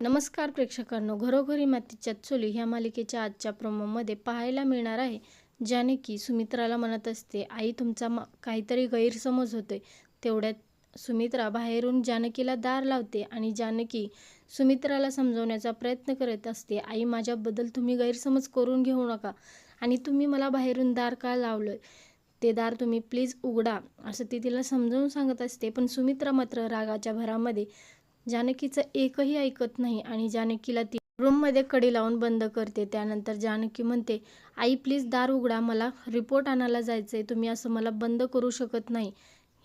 नमस्कार प्रेक्षकांनो घरोघरी मातीच्या चुली ह्या मालिकेच्या आजच्या प्रोमोमध्ये पाहायला मिळणार आहे जानकी सुमित्राला म्हणत असते आई तुमचा मा काहीतरी गैरसमज होतोय. तेवढ्यात सुमित्रा बाहेरून जानकीला दार लावते आणि जानकी सुमित्राला समजवण्याचा प्रयत्न करत असते आई माझ्याबद्दल तुम्ही गैरसमज करून घेऊ नका आणि तुम्ही मला बाहेरून दार का लावलं ते दार तुम्ही प्लीज उघडा असं ती तिला समजावून सांगत असते पण सुमित्रा मात्र रागाच्या भरामध्ये जानकीचं एकही ऐकत नाही आणि जानकीला ती रूममध्ये कडी लावून बंद करते. त्यानंतर जानकी म्हणते आई प्लीज दार उघडा मला रिपोर्ट आणायला जायचं आहे तुम्ही असं मला बंद करू शकत नाही.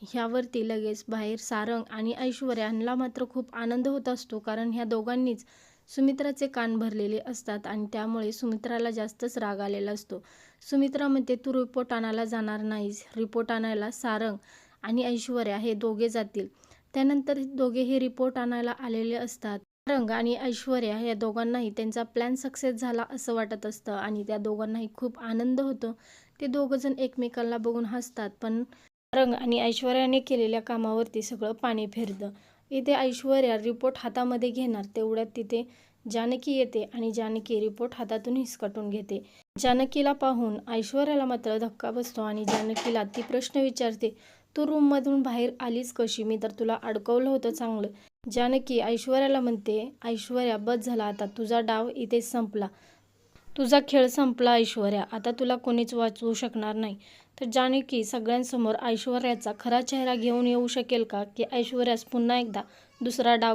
ह्यावरती लगेच बाहेर सारंग आणि ऐश्वर्यांना मात्र खूप आनंद होत असतो कारण ह्या दोघांनीच सुमित्राचे कान भरलेले असतात आणि त्यामुळे सुमित्राला जास्तच राग आलेला असतो. सुमित्रा म्हणते तू रिपोर्ट आणायला जाणार नाहीस. रिपोर्ट आणायला सारंग आणि ऐश्वर्या हे दोघे जातील. त्यानंतर दोघे हे रिपोर्ट आणायला आलेले असतात. रंग आणि ऐश्वर्या या दोघांनाही त्यांचा प्लॅन सक्सेस झाला असं वाटत असतं आणि त्या दोघांनाही खूप आनंद होतो. ते दोघंजण एकमेकांना बघून हसतात पण रंग आणि ऐश्वर्याने केलेल्या कामावरती सगळं पाणी फिरतं. इथे ऐश्वर्या रिपोर्ट हातामध्ये घेणार तेवढ्यात तिथे जानकी येते आणि जानकी रिपोर्ट हातातून हिसकटून घेते. जानकीला पाहून ऐश्वर्याला मात्र धक्का बसतो आणि जानकीला ती प्रश्न विचारते तू रूममधून बाहेर आलीस कशी? मी तर तुला अडकवलं होतं चांगलं. जानकी ऐश्वर्याला म्हणते ऐश्वर्या बस झाला आता. तुझा डाव इथे संपला. तुझा खेळ संपला ऐश्वर्या. आता तुला कोणीच वाचवू शकणार नाही. तर जानकी सगळ्यांसमोर ऐश्वर्याचा खरा चेहरा घेऊन येऊ शकेल का? की ऐश्वर्यास पुन्हा एकदा दुसरा डाव